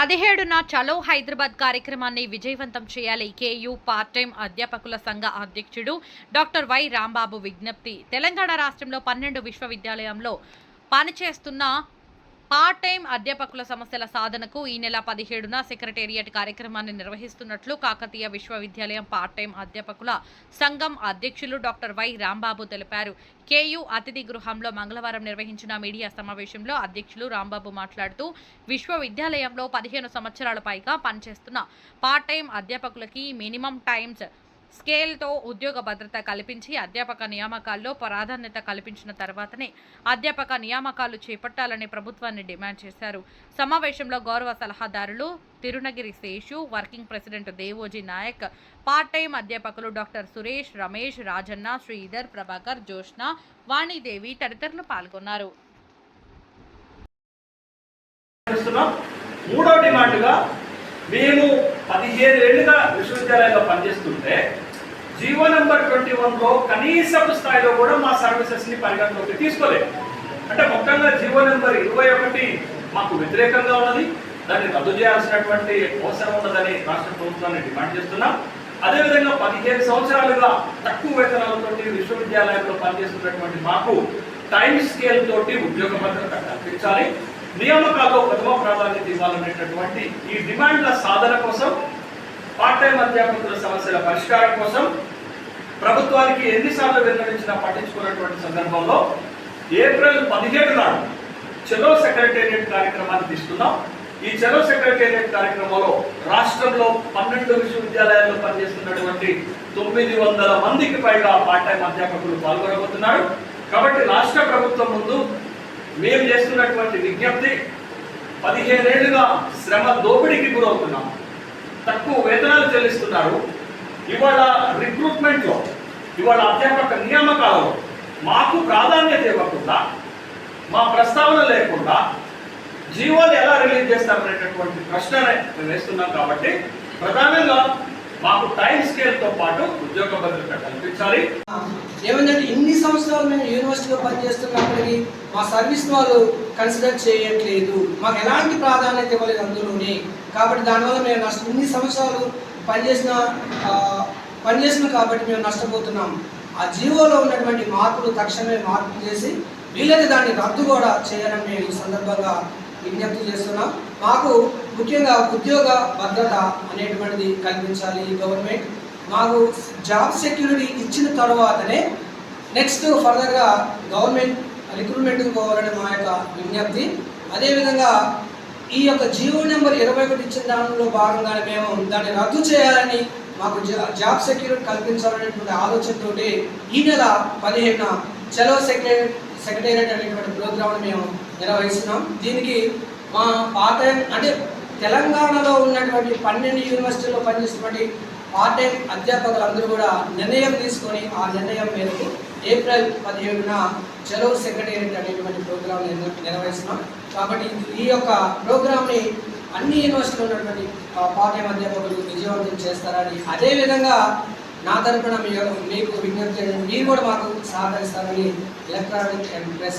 పదిహేడున చలో హైదరాబాద్ కార్యక్రమాన్ని విజయవంతం చేయాలి. కేయూ పార్ట్ టైం అధ్యాపకుల సంఘ అధ్యక్షుడు డాక్టర్ వై రాంబాబు విజ్ఞప్తి. తెలంగాణ రాష్ట్రంలో పన్నెండు విశ్వవిద్యాలయంలో పనిచేస్తున్న పార్ట్ టైం అధ్యాపకుల సమస్యల సాధనకు ఈ నెల పదిహేడున సెక్రటేరియట్ కార్యక్రమాన్ని నిర్వహిస్తున్నట్లు కాకతీయ విశ్వవిద్యాలయం పార్ట్ టైం అధ్యాపకుల సంఘం అధ్యక్షులు డాక్టర్ వై రాంబాబు తెలిపారు. కేయు అతిథి గృహంలో మంగళవారం నిర్వహించిన మీడియా సమావేశంలో అధ్యక్షులు రాంబాబు మాట్లాడుతూ విశ్వవిద్యాలయంలో పదిహేను సంవత్సరాల పైగా పనిచేస్తున్న పార్ట్ టైం అధ్యాపకులకి మినిమం టైమ్స్ స్కేల్తో ఉద్యోగ భద్రత కల్పించి అధ్యాపక నియామకాల్లో ప్రాధాన్యత కల్పించిన తర్వాతనే అధ్యాపక నియామకాలు చేపట్టాలని ప్రభుత్వాన్ని డిమాండ్ చేశారు. సమావేశంలో గౌరవ సలహాదారులు Tirunagiri Seshu working president Devoji Naik part time అధ్యాపకులు డాక్టర్ సురేష్ రమేష్ రాజన్న శ్రీధర్ ప్రభాకర్ జోష్న వాణిదేవి తదితరులు పాల్గొన్నారు. మూడో డిమాండ్గా మేము పదిహేను ఏళ్ళుగా విశ్వవిద్యాలయంలో పనిచేస్తుంటే జీవో నెంబర్ ట్వంటీ వన్లో కనీసపు స్థాయిలో కూడా మా సర్వీసెస్ని పరిగణలోకి తీసుకోలేదు. అంటే మొత్తంగా జీవో నెంబర్ ఇరవై ఒకటి మాకు వ్యతిరేకంగా ఉన్నది. దాన్ని రద్దు చేయాల్సినటువంటి అవసరం ఉన్నదని రాష్ట్ర ప్రభుత్వాన్ని డిమాండ్ చేస్తున్నాం. అదేవిధంగా పదిహేను సంవత్సరాలుగా తక్కువ వేతనాలతోటి విశ్వవిద్యాలయంలో పనిచేస్తున్నటువంటి మాకు టైం స్కేల్ తోటి ఉద్యోగ భద్రత కల్పించాలి. నియామకాల్లో ప్రథమ ప్రాధాన్యత ఇవ్వాలనేటటువంటి ఈ డిమాండ్ల సాధన కోసం పార్ట్ టైం అధ్యాపకుల సమస్యల పరిష్కారం కోసం ప్రభుత్వానికి ఎన్నిసార్లు విన్నవించినా పట్టించుకున్నటువంటి సందర్భంలో ఏప్రిల్ పదిహేడు నాడు చెలో సెక్రటేరియట్ కార్యక్రమాన్ని తీసుకున్నాం ఈ చెలో సెక్రటేరియట్ కార్యక్రమంలో రాష్ట్రంలో పన్నెండు విశ్వవిద్యాలయాల్లో పనిచేస్తున్నటువంటి తొమ్మిది వందల మందికి పైగా పార్ట్ టైం అధ్యాపకులు పాల్గొనబోతున్నారు. కాబట్టి రాష్ట్ర ప్రభుత్వం ముందు మేము చేస్తున్నటువంటి విజ్ఞప్తి పదిహేనేళ్ళుగా శ్రమ దోపిడీకి గురవుతున్నాం. తక్కువ వేతనాలు చెల్లిస్తున్నారు. ఇవాళ రిక్రూట్మెంట్లో ఇవాళ అధ్యాపక నియామకాలలో మాకు ప్రాధాన్యత ఇవ్వకుండా మా ప్రస్తావన లేకుండా జీవోలు ఎలా రిలీజ్ చేస్తామనేటటువంటి ప్రశ్న మేము వేస్తున్నాం కాబట్టి ప్రధానంగా మాకు టైం స్కేల్తో పాటు ఉద్యోగ భద్రత కల్పించాలి. ఏమంటే ఇన్ని సంవత్సరాలు మేము యూనివర్సిటీలో పనిచేస్తున్నప్పటికీ మా సర్వీస్ వాళ్ళు కన్సిడర్ చేయట్లేదు. మాకు ఎలాంటి ప్రాధాన్యత ఇవ్వలేదు అందులోనే. కాబట్టి దానివల్ల మేము నష్టం ఇన్ని సంవత్సరాలు పనిచేసిన పనిచేస్తున్నాం కాబట్టి మేము నష్టపోతున్నాం. ఆ జీవోలో ఉన్నటువంటి మార్పులు తక్షణమే మార్పులు చేసి వీళ్ళని దాన్ని రద్దు కూడా చేయాలని మేము ఈ సందర్భంగా విజ్ఞప్తి చేస్తున్నాం. మాకు ముఖ్యంగా ఉద్యోగ భద్రత అనేటువంటిది కల్పించాలి ఈ గవర్నమెంట్. మాకు జాబ్ సెక్యూరిటీ ఇచ్చిన తర్వాతనే నెక్స్ట్ ఫర్దర్గా గవర్నమెంట్ రిక్రూట్మెంట్కి పోవాలని మా యొక్క విజ్ఞప్తి. అదేవిధంగా ఈ యొక్క జియో నెంబర్ ఇరవై ఒకటి ఇచ్చిన దానిలో భాగంగానే మేము దాన్ని రద్దు చేయాలని మాకు జాబ్ సెక్యూరిటీ కల్పించాలనేటువంటి ఆలోచనతో ఈ నెల పదిహేడున చలో సెక్రటరీ సెక్రటేరియట్ అనేటువంటి ప్రోగ్రామ్ని మేము నిర్వహిస్తున్నాం దీనికి మా పార్ట్ టైం అంటే తెలంగాణలో ఉన్నటువంటి పన్నెండు యూనివర్సిటీల్లో పనిచేస్తున్నటువంటి పార్ట్ టైం అధ్యాపకులందరూ కూడా నిర్ణయం తీసుకొని ఆ నిర్ణయం మేరకు ఏప్రిల్ పదిహేడున చలో సెక్రటేరియట్ అనేటువంటి ప్రోగ్రామ్ నిర్వహిస్తున్నాం. కాబట్టి ఈ యొక్క ప్రోగ్రామ్ని అన్ని యూనివర్సిటీలో ఉన్నటువంటి పార్ట్ టైం అధ్యాపకులు విజయవంతం చేస్తారని అదేవిధంగా నా తరపున మీకు విజ్ఞప్తి చేయడం మీరు కూడా మాకు సహకరిస్తారని ఎలక్ట్రానిక్ అండ్ ప్రెస్